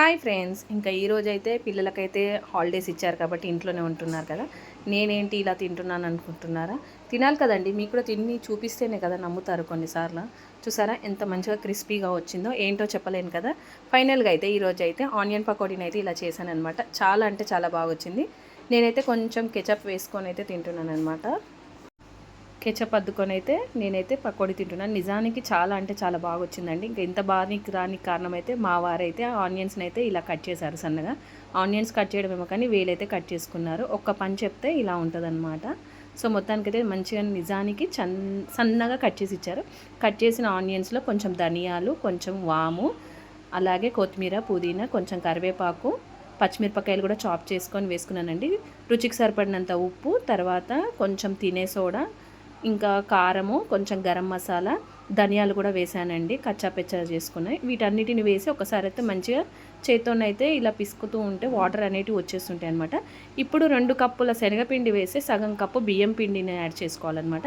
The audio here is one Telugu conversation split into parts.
Hi friends. ఇంకా ఈరోజు అయితే పిల్లలకైతే హాలిడేస్ ఇచ్చారు కాబట్టి ఇంట్లోనే ఉంటున్నారు కదా. నేనేంటి ఇలా తింటున్నాను అనుకుంటున్నారా? తినాలి కదండి. మీకు కూడా తిని చూపిస్తేనే కదా నమ్ముతారు కొన్నిసార్లు. చూసారా ఎంత మంచిగా క్రిస్పీగా వచ్చిందో ఏంటో చెప్పలేను కదా. ఫైనల్గా అయితే ఈరోజు అయితే ఆనియన్ పకోడీని అయితే ఇలా చేశాను అనమాట చాలా అంటే చాలా బాగా వచ్చింది. నేనైతే కొంచెం కెచప్ వేసుకొని అయితే తింటున్నాను అనమాట కెచప్ అద్దుకొని అయితే నేనైతే పకోడీ తింటున్నాను. నిజానికి చాలా అంటే చాలా బాగా వచ్చిందండి ఇంకా ఇంత బాగా రానికి కారణం అయితే మా వారైతే ఆనియన్స్ని అయితే ఇలా కట్ చేశారు సన్నగా. ఆనియన్స్ కట్ చేయడమేమో కానీ వేలైతే కట్ చేసుకున్నారు. ఒక్క పని చెప్తే ఇలా ఉంటుందన్నమాట. సో మొత్తానికైతే మంచిగా నిజానికి చన్ సన్నగా కట్ చేసి ఇచ్చారు. కట్ చేసిన ఆనియన్స్లో కొంచెం ధనియాలు కొంచెం వాము అలాగే కొత్తిమీర పుదీనా కొంచెం కరివేపాకు పచ్చిమిరపకాయలు కూడా చాప్ చేసుకొని వేసుకున్నానండి. రుచికి సరిపడినంత ఉప్పు తర్వాత కొంచెం తినే సోడా ఇంకా కారము కొంచెం గరం మసాలా ధనియాలు కూడా వేసానండి కచ్చా పెచ్చా చేసుకున్నాయి. వీటన్నిటిని వేసి ఒకసారి అయితే మంచిగా చేత్తోనైతే ఇలా పిసుకుతూ ఉంటే వాటర్ అనేటివి వచ్చేస్తుంటాయి అనమాట ఇప్పుడు రెండు కప్పుల శనగపిండి వేసి సగం కప్పు బియ్యం పిండిని యాడ్ చేసుకోవాలన్నమాట.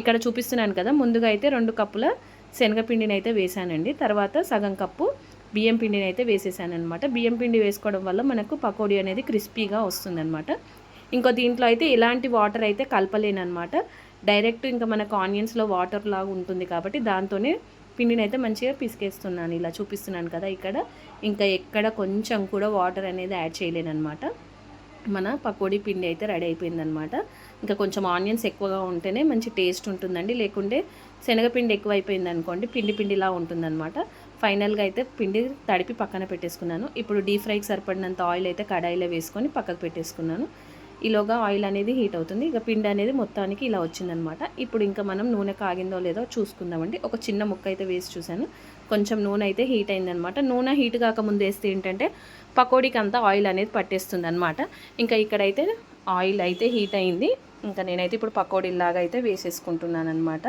ఇక్కడ చూపిస్తున్నాను కదా ముందుగా అయితే రెండు కప్పుల శనగపిండిని అయితే వేసానండి. తర్వాత సగం కప్పు బియ్యం పిండిని అయితే వేసేసాను అనమాట బియ్యం పిండి వేసుకోవడం వల్ల మనకు పకోడీ అనేది క్రిస్పీగా వస్తుందన్నమాట. ఇంకో దీంట్లో అయితే ఎలాంటి వాటర్ అయితే కలపలేనమాట డైరెక్ట్ ఇంకా మనకు ఆనియన్స్లో వాటర్ లాగా ఉంటుంది కాబట్టి దాంతోనే పిండిని అయితే మంచిగా పిసికేస్తున్నాను. ఇలా చూపిస్తున్నాను కదా ఇక్కడ. ఇంకా ఎక్కడ కొంచెం కూడా వాటర్ అనేది యాడ్ చేయలేనమాట మన పకోడీ పిండి అయితే రెడీ అయిపోయిందనమాట ఇంకా కొంచెం ఆనియన్స్ ఎక్కువగా ఉంటేనే మంచి టేస్ట్ ఉంటుందండి. లేకుంటే శనగపిండి ఎక్కువ అయిపోయింది అనుకోండి పిండి పిండిలా ఉంటుందన్నమాట. ఫైనల్గా అయితే పిండి తడిపి పక్కన పెట్టేసుకున్నాను. ఇప్పుడు డీప్ ఫ్రైకి సరిపడినంత ఆయిల్ అయితే కడాయిలో వేసుకొని పక్కకు పెట్టేసుకున్నాను. ఈలోగా ఆయిల్ అనేది హీట్ అవుతుంది. ఇక పిండి అనేది మొత్తానికి ఇలా వచ్చిందనమాట. ఇప్పుడు ఇంకా మనం నూనె కాగిందో లేదో చూసుకుందామండి. ఒక చిన్న ముక్క అయితే వేసి చూశాను. కొంచెం నూనె అయితే హీట్ అయిందనమాట. నూనె హీట్ కాకముందు వేస్తే ఏంటంటే పకోడీకి అంతా ఆయిల్ అనేది పట్టేస్తుంది అనమాట ఇంకా ఇక్కడైతే ఆయిల్ అయితే హీట్ అయింది. ఇంకా నేనైతే ఇప్పుడు పకోడీలాగా అయితే వేసేసుకుంటున్నాను అనమాట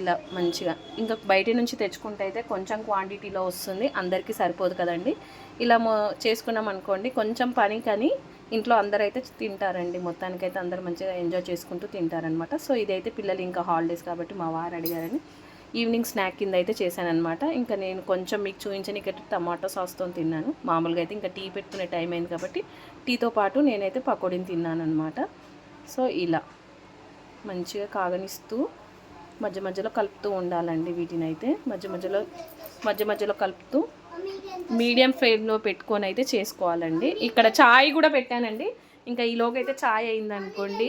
ఇలా మంచిగా. ఇంకా బయట నుంచి తెచ్చుకుంటే అయితే కొంచెం క్వాంటిటీలో వస్తుంది. అందరికీ సరిపోదు కదండి. ఇలా చేసుకున్నాం అనుకోండి కొంచెం పని కానీ ఇంట్లో అందరూ అయితే తింటారండి. మొత్తానికైతే అందరూ మంచిగా ఎంజాయ్ చేసుకుంటూ తింటారనమాట సో ఇదైతే పిల్లలు ఇంకా హాలిడేస్ కాబట్టి మా వారు అడిగారని. ఈవినింగ్ స్నాక్ కింద అయితే చేశానమాట ఇంకా నేను కొంచెం మీకు చూపించని ఇక్కడ టమాటో సాస్తో తిన్నాను. మామూలుగా అయితే ఇంకా టీ పెట్టుకునే టైం అయింది కాబట్టి టీతో పాటు నేనైతే పకోడీని తిన్నానమాట సో ఇలా మంచిగా కాగనిస్తూ మధ్య మధ్యలో కలుపుతూ ఉండాలండి వీటిని అయితే మధ్య మధ్యలో మధ్య మధ్యలో కలుపుతూ మీడియం ఫ్లేమ్లో పెట్టుకొని అయితే చేసుకోవాలండి. ఇక్కడ చాయ్ కూడా పెట్టానండి. ఇంకా ఈలోగా అయితే చాయ్ అయిందనుకోండి.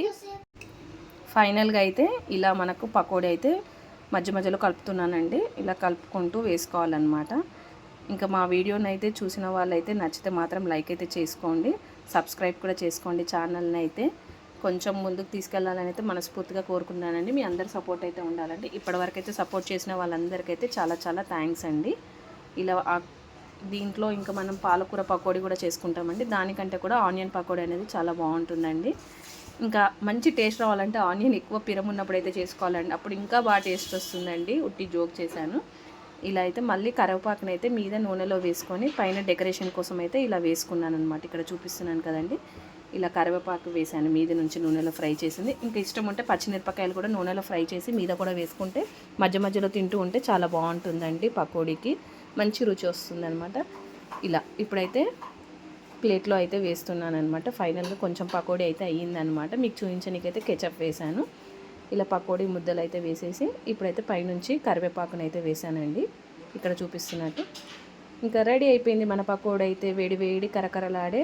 ఫైనల్గా అయితే ఇలా మనకు పకోడీ అయితే మధ్య మధ్యలో కలుపుతున్నానండి. ఇలా కలుపుకుంటూ వేసుకోవాలన్నమాట. ఇంకా మా వీడియోని అయితే చూసిన వాళ్ళైతే నచ్చితే మాత్రం లైక్ అయితే చేసుకోండి. సబ్స్క్రైబ్ కూడా చేసుకోండి ఛానల్ని అయితే. కొంచెం ముందుకు తీసుకెళ్ళాలని అయితే మనస్ఫూర్తిగా కోరుకున్నానండి మీ అందరి సపోర్ట్ అయితే ఉండాలండి. ఇప్పటివరకు అయితే సపోర్ట్ చేసిన వాళ్ళందరికైతే చాలా చాలా థ్యాంక్స్ అండి. ఇలా దీంట్లో ఇంకా మనం పాలకూర పకోడీ కూడా చేసుకుంటామండి. దానికంటే కూడా ఆనియన్ పకోడీ అనేది చాలా బాగుంటుందండి. ఇంకా మంచి టేస్ట్ రావాలంటే ఆనియన్ ఎక్కువ పిరమున్నప్పుడు అయితే చేసుకోవాలండి. అప్పుడు ఇంకా బాగా టేస్ట్ వస్తుందండి. ఉట్టి జోక్ చేశాను. ఇలా అయితే మళ్ళీ కరివేపాకుని అయితే మీద నూనెలో వేసుకొని పైన డెకరేషన్ కోసం అయితే ఇలా వేసుకున్నాను అనమాట ఇక్కడ చూపిస్తున్నాను కదండి. ఇలా కరివేపాకు వేసాను మీద నుంచి నూనెలో ఫ్రై చేసింది. ఇంకా ఇష్టం ఉంటే పచ్చిమిరపకాయలు కూడా నూనెలో ఫ్రై చేసి మీద కూడా వేసుకుంటే మధ్య మధ్యలో తింటూ ఉంటే చాలా బాగుంటుందండి పకోడీకి. మంచి రుచి వస్తుందనమాట ఇలా ఇప్పుడైతే ప్లేట్లో అయితే వేస్తున్నాను అనమాట ఫైనల్గా కొంచెం పకోడీ అయితే అయ్యిందనమాట మీకు చూపించడానికైతే కెచప్ వేసాను ఇలా పకోడీ ముద్దలు అయితే వేసేసి ఇప్పుడైతే పైనుంచి కరివేపాకును అయితే వేసానండి ఇక్కడ చూపిస్తున్నట్టు. ఇంకా రెడీ అయిపోయింది మన పకోడీ అయితే. వేడి వేడి కరకరలాడే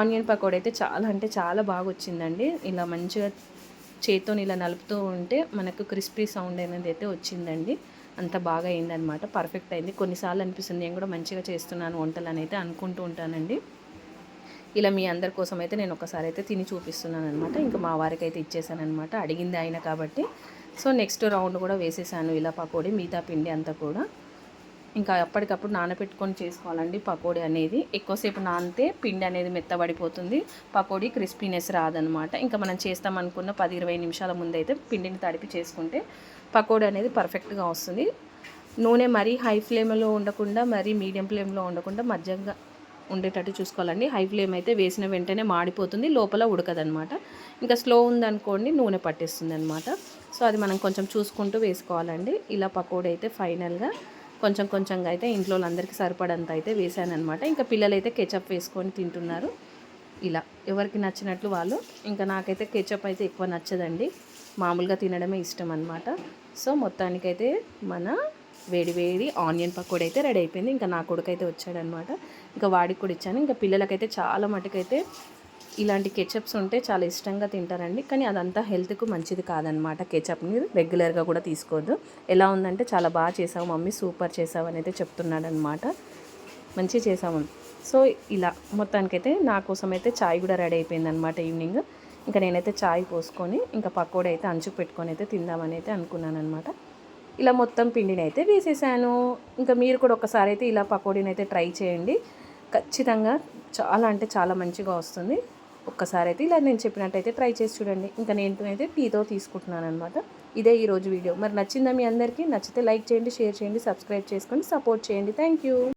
ఆనియన్ పకోడీ అయితే చాలా అంటే చాలా బాగా వచ్చిందండి. ఇలా మంచిగా చేతితో ఇలా నలుపుతూ ఉంటే మనకు క్రిస్పీ సౌండ్ అనేది అయితే వచ్చిందండి. అంత బాగా అయిందనమాట పర్ఫెక్ట్ అయింది. కొన్నిసార్లు అనిపిస్తుంది నేను కూడా మంచిగా చేస్తున్నాను వంటలు అని అయితే అనుకుంటూ ఉంటానండి. ఇలా మీ అందరి కోసం అయితే నేను ఒకసారి అయితే తిని చూపిస్తున్నాను అనమాట ఇంకా మా వారికి అయితే ఇచ్చేసాను అనమాట అడిగింది ఆయన కాబట్టి. సో నెక్స్ట్ రౌండ్ కూడా వేసేసాను ఇలా పకోడీ మిగతా పిండి అంతా కూడా. ఇంకా అప్పటికప్పుడు నానబెట్టుకొని చేసుకోవాలండి పకోడీ అనేది. ఎక్కువసేపు నానితే పిండి అనేది మెత్తబడిపోతుంది. పకోడీ క్రిస్పీనెస్ రాదనమాట ఇంకా మనం చేస్తామనుకున్న పది ఇరవై నిమిషాల ముందు అయితే పిండిని తడిపి చేసుకుంటే పకోడీ అనేది పర్ఫెక్ట్గా వస్తుంది. నూనె మరీ హై ఫ్లేమ్లో ఉండకుండా మరీ మీడియం ఫ్లేమ్లో ఉండకుండా మధ్యంగా ఉండేటట్టు చూసుకోవాలండి. హై ఫ్లేమ్ అయితే వేసిన వెంటనే మాడిపోతుంది లోపల ఉడకదనమాట ఇంకా స్లో ఉందనుకోండి నూనె పట్టేస్తుంది అనమాట సో అది మనం కొంచెం చూసుకుంటూ వేసుకోవాలండి. ఇలా పకోడీ అయితే ఫైనల్గా కొంచెం కొంచెంగా అయితే ఇంట్లో అందరికీ సరిపడంత అయితే వేసానమాట ఇంకా పిల్లలు అయితే కెచప్ వేసుకొని తింటున్నారు. ఇలా ఎవరికి నచ్చినట్లు వాళ్ళు. ఇంకా నాకైతే కెచప్ అయితే ఎక్కువ నచ్చదండి. మామూలుగా తినడమే ఇష్టం అనమాట సో మొత్తానికైతే మన వేడి వేడి ఆనియన్ పకోడీ అయితే రెడీ అయిపోయింది. ఇంకా నా కొడుకు అయితే వచ్చాడనమాట ఇంకా వాడికి కూడా ఇచ్చాను. ఇంకా పిల్లలకైతే చాలా మటుకైతే ఇలాంటి కెచప్స్ ఉంటే చాలా ఇష్టంగా తింటారండి. కానీ అదంతా హెల్త్కు మంచిది కాదనమాట కెచప్ని రెగ్యులర్గా కూడా తీసుకోవద్దు. ఎలా ఉందంటే చాలా బాగా చేసావు మమ్మీ సూపర్ చేసావు అని అయితే చెప్తున్నాడనమాట మంచిగా చేసాము సో ఇలా మొత్తానికైతే నా కోసం అయితే చాయ్ కూడా రెడీ అయిపోయింది అనమాట ఈవినింగ్. ఇంకా నేనైతే చాయ్ పోసుకొని ఇంకా పకోడీ అయితే అంచుకు పెట్టుకొని అయితే తిందామని అయితే అనుకున్నాను అనమాట ఇలా మొత్తం పిండిని అయితే వేసేసాను. ఇంకా మీరు కూడా ఒకసారి అయితే ఇలా పకోడీని అయితే ట్రై చేయండి. ఖచ్చితంగా చాలా అంటే చాలా మంచిగా వస్తుంది. ఒక్కసారి అయితే ఇలా నేను చెప్పినట్టయితే ట్రై చేసి చూడండి. ఇంకా నేను అయితే టీతో తీసుకుంటున్నాను అనమాట ఇదే ఈరోజు వీడియో. మరి నచ్చిందా మీ అందరికీ? నచ్చితే లైక్ చేయండి షేర్ చేయండి సబ్స్క్రైబ్ చేసుకొని సపోర్ట్ చేయండి. Thank you.